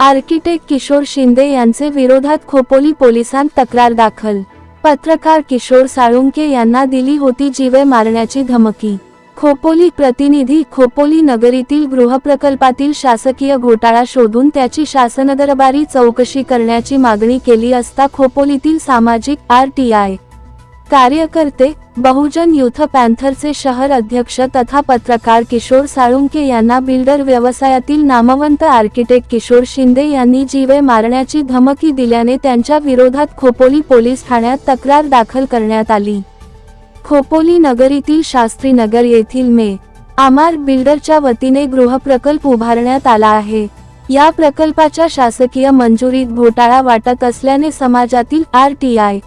Architect Kishore Shinde यांचे विरोधात खोपोली पोलिसांत तक्रार दाखल. पत्रकार किशोर साळुंके यांना दिली होती जीवे मारण्याची धमकी. खोपोली प्रतिनिधी खोपोली नगरीतील गृहप्रकल्पातील शासकीय घोटाळा शोधून त्याची शासनदरबारी चौकशी करण्याची मागणी केली असता खोपोलीतील सामाजिक आर टी आय कार्यकर्ते बहुजन युथ पॅन्थरचे शहर अध्यक्ष तथा पत्रकार किशोर साळुंके यांना बिल्डर व्यवसायातील नामवंत आर्किटेक्ट किशोर शिंदे यांनी जीवे मारण्याची धमकी दिल्याने त्यांच्या विरोधात खोपोली पोलीस ठाण्यात तक्रार दाखल करण्यात आली. खोपोली नगरीतील शास्त्री नगर येथील मे. आमार बिल्डरच्या वतीने गृहप्रकल्प उभारण्यात आला आहे. या प्रकल्पाच्या शासकीय मंजुरीत घोटाळा वाटत असल्याने समाजातील आर टी आय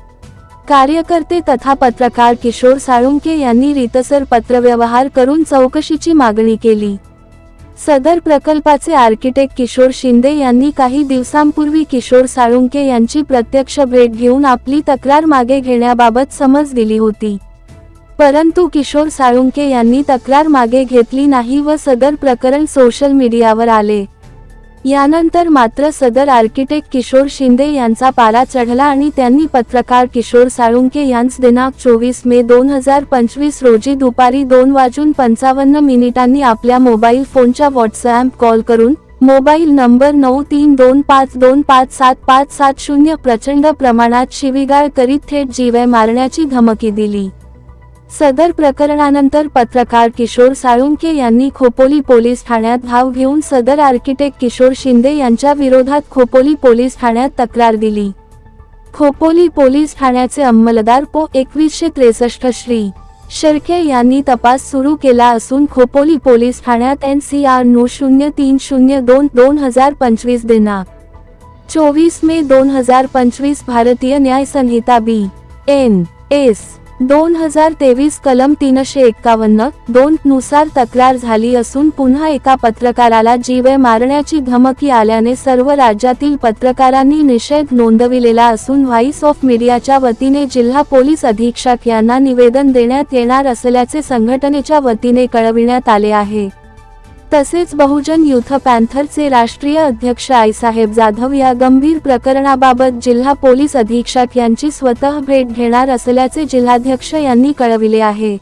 कार्यकर्ते तथा पत्रकार किशोर साळुंके यांनी रितसर पत्रव्यवहार करून चौकशीची मागणी केली. सदर प्रकल्पाचे आर्किटेक्ट किशोर शिंदे यांनी काही दिवसांपूर्वी किशोर साळुंके यांची प्रत्यक्ष भेट घेऊन आपली तक्रार मागे घेण्याबाबत समज दिली होती. परंतु किशोर साळुंके यांनी तक्रार मागे घेतली नाही व सदर प्रकरण सोशल मीडियावर आले. यानंतर मात्र सदर आर्किटेक्ट किशोर शिंदे यांचा पारा चढला आणि त्यांनी पत्रकार किशोर साळुंके यांस दिनांक चोवीस मे दोन हजार पंचवीस रोजी दुपारी दोन वाजून पंचावन्न मिनिटांनी आपल्या मोबाईल फोनच्या व्हॉट्सॲप कॉल करून मोबाईल नंबर नऊ तीन दोन पाच दोन पाच सात पाच सात शून्य प्रचंड प्रमाणात शिवीगाळ करीत थेट जीवे मारण्याची धमकी दिली. सदर प्रकरणानंतर पत्रकार किशोर साळुंके यांनी खोपोली पोलीस ठाण्यात धाव घेऊन सदर आर्किटेक्ट किशोर शिंदे यांच्या विरोधात खोपोली पोलीस ठाण्यात तक्रार दिली. खोपोली पोलीस ठाण्याचे अंमलदार पो. एकवीसशे त्रेसष्ट श्री. शेळके यांनी तपास सुरू केला असून खोपोली पोलीस ठाण्यात एन सी आर नो शून्य तीन शून्य दोन दोन हजार पंचवीस दिनांक चोवीस मे दोन हजार पंचवीस भारतीय न्याय संहिता बी. एन. एस. दोन हजार तेवीस कलम तीनशे एक्कावन्न दोन नुसार तक्रार झाली असून पुन्हा एका पत्रकाराला जीवे मारण्याची धमकी आल्याने सर्व राज्यातील पत्रकारांनी निषेध नोंदविलेला असून व्हाईस ऑफ मीडियाच्या वतीने जिल्हा पोलीस अधीक्षक यांना निवेदन देण्यात येणार असल्याचे संघटनेच्या वतीने कळविण्यात आले आहे. तसेच बहुजन युथ पॅन्थरचे राष्ट्रीय अध्यक्ष आईसाहेब जाधव या गंभीर प्रकरणाबाबत जिल्हा पोलीस अधीक्षक यांची स्वतः भेट घेणार असल्याचे जिल्हाध्यक्ष यांनी कळविले आहे.